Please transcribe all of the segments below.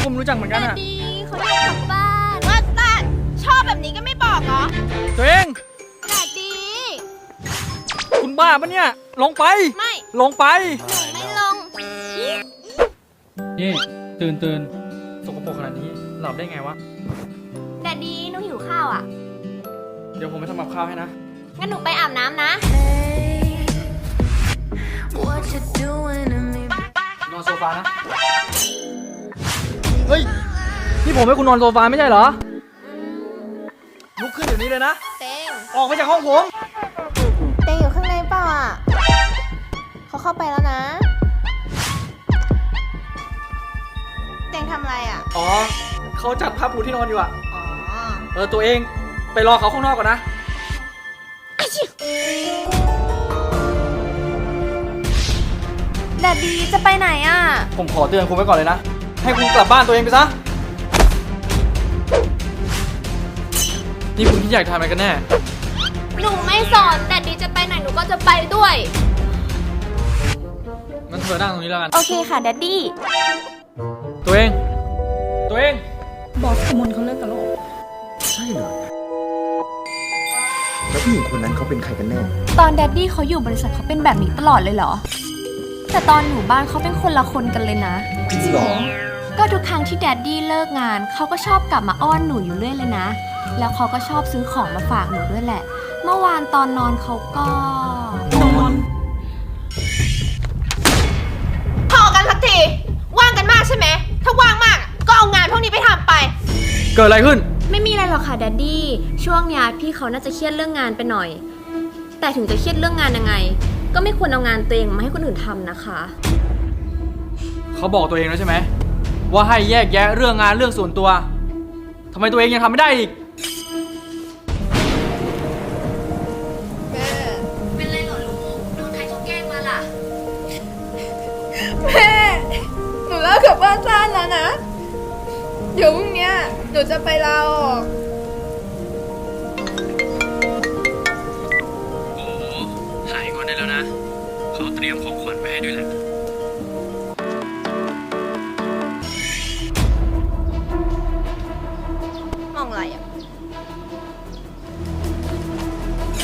เขาก็ไม่รู้จักเหมือนกันแต่อะดีเขาอยากกลับบ้านว่าตาชอบแบบนี้ก็ไม่บอกเหรอตัวเอง แต่ดี คุณบ้าปะเนี่ย ลงไป ไม่ ลงไปหนูไม่ลง นี่ตื่นตื่นสกปรกขนาดนี้หลับได้ไงวะ แต่ดีหนูหิวข้าวอะ เดี๋ยวผมไปทำกับข้าวให้นะ งั้นหนูไปอาบน้ำนะ What you doing to me? นอนโซฟานะ เฮ้ย นี่ผมให้คุณนอนโซฟาไม่ใช่เหรอ ลุกขึ้นเดี๋ยวนี้เลยนะ เต้งออกไปจากห้องผม เต้งอยู่ข้างในเปล่าอะเขาเข้าไปแล้วนะ เต้งทำอะไรอะ อ๋อ เขาจัดผ้าปูที่นอนอยู่อะอ๋อเออ ตัวเองไปรอเขาข้างนอกก่อนนะแดดดีจะไปไหนอะ ผมขอเตือนคุณไว้ก่อนเลยนะ ให้คุณกลับบ้านตัวเองไปซะ นี่คุณที่อยากทำอะไรกันแน่ หนูไม่สอนแดดดีจะไปไหนหนูก็จะไปด้วย งั้นเธอนั่งตรงนี้แล้วกัน โอเคค่ะแดดดี้ ตัวเอง ตัวเอง บอสขมลเขาเลิกกันแล้วเหรอใช่เหรอแล้วผู้หญิงคนนั้นเขาเป็นใครกันแน่ ตอนแดดดี้เขาอยู่บริษัทเขาเป็นแบบนี้ตลอดเลยเหรอ แต่ตอนอยู่บ้านเขาเป็นคนละคนกันเลยนะ จริงเหรอก็ทุกครั้งที่แดดดี้เลิกงาน เขาก็ชอบกลับมาอ้อนหนูอยู่เรื่อยเลยนะ แล้วเขาก็ชอบซื้อของมาฝากหนูด้วยแหละ เมื่อวานตอนนอนเขาก็นอนพอกันสักที ว่างกันมากใช่ไหม ถ้าว่างมาก ก็เอางานพวกนี้ไปทำไป เกิดอะไรขึ้น ไม่มีอะไรหรอกค่ะแดดดี้ ช่วงเนี้ยพี่เขาน่าจะเครียดเรื่องงานไปหน่อย แต่ถึงจะเครียดเรื่องงานยังไง ก็ไม่ควรเอางานตัวเองมาให้คนอื่นทำนะคะ เขาบอกตัวเองแล้วใช่ไหม ว่าให้แยกแยะเรื่องงานเรื่องส่วนตัวทำไมตัวเองยังทำไม่ได้อีกเป็นไรเหรอลูกโดนใครเขาแกล้งมาล่ะ แม่ หนูเลิกกับบ้านซ่านแล้วนะ เดี๋ยวพรุ่งเนี้ยหนูจะไปลาออก โอ้หายก่อนได้แล้วนะ เขาเตรียมของขวัญไว้ให้ด้วยแหละ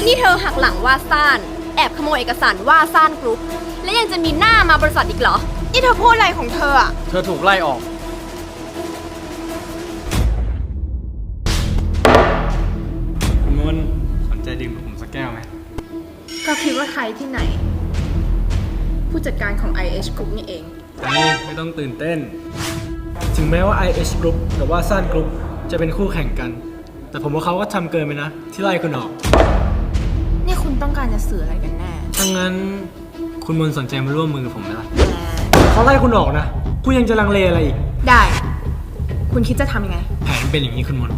นี่เธอหักหลังว่าซ่าน แอบขโมยเอกสารว่าซ่านกรุ๊ป และยังจะมีหน้ามาบริษัทอีกเหรอ นี่เธอพูดอะไรของเธออะเธอถูกไล่ออก คุณมนสนใจดื่มกับผมสักแก้วไหม ก็คิดว่าใครที่ไหน ผู้จัดการของ IH Group นี่เอง นี่ไม่ต้องตื่นเต้น ถึงแม้ว่า IH Group กับว่าซ่าน Group จะเป็นคู่แข่งกัน แต่ผมว่าเขาก็ทำเกินไปนะ ที่ไล่คุณออกนี่คุณ ต้องการจะสื่ออะไรกันแน่ถ้างั้นคุณมนต์สนใจมาร่วมมือกับผมไหมล่ะเขาไล่คุณออกนะ คุณยังจะลังเลอะไรอีก ได้ คุณคิดจะทำยังไง แผนเป็นอย่างนี้คุณมนต์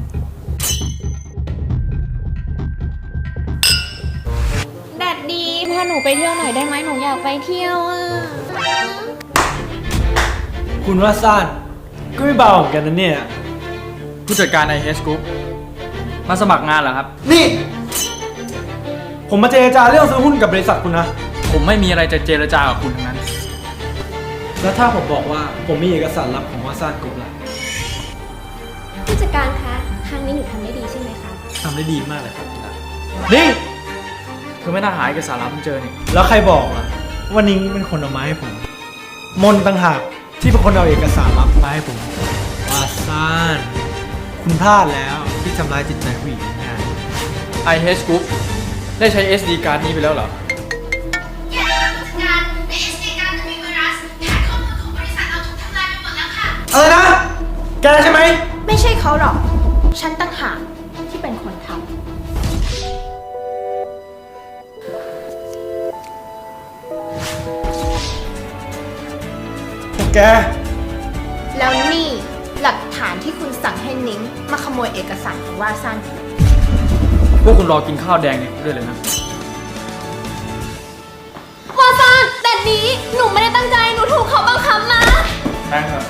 แดดดีพาหนูไปเที่ยวหน่อยได้ไหมหนูอยากไปเที่ยวอะคุณว่าซ่านก็ไม่เบาเหมือนกันนะเนี่ย ผู้จัดการ IH Group มาสมัครงานเหรอครับ นี่ ผมมาเจรจาเรื่องซื้อหุ้นกับบริษัทคุณนะ ผมไม่มีอะไรจะเจรจากับคุณทั้งนั้น แล้วถ้าผมบอกว่าผมมีเอกสารลับของว่าซ่านกรุ๊ปล่ะผู้จัดการคะ ครั้งนี้หนูทำได้ดีใช่ไหมคะ ทำได้ดีมากเลยครับนี่เธอไม่น่าหาเอกสารลับเพิ่งเจอนี่แล้วใครบอกอะว่านิ้งเป็นคนเอามาให้ผม มนต่างหากที่เป็นคนเอาเอกสารลับมาให้ผมว่าซ่านคุณพลาดแล้วที่ทำร้ายจิตใจผู้หญิงง่าย IH Group ได้ใช้ SD card นี้ไปแล้วเหรองานใน SD การมีไวรัสฐานข้อมูลของบริษัทเราถูกทำลายไปหมดแล้วค่ะอะไรนะ แกใช่ไหม ไม่ใช่เขาหรอก ฉันตั้งหากที่เป็นคนทำพวกแกแล้วนี่หลักฐานที่คุณสั่งให้นิ้งมาขโมยเอกสารของว่าซ่าน พวกคุณรอกินข้าวแดงเนี่ยด้วยเลยนะ วาซานแดดดีหนูไม่ได้ตั้งใจ หนูถูกเขาบังคับมา แป้งครับ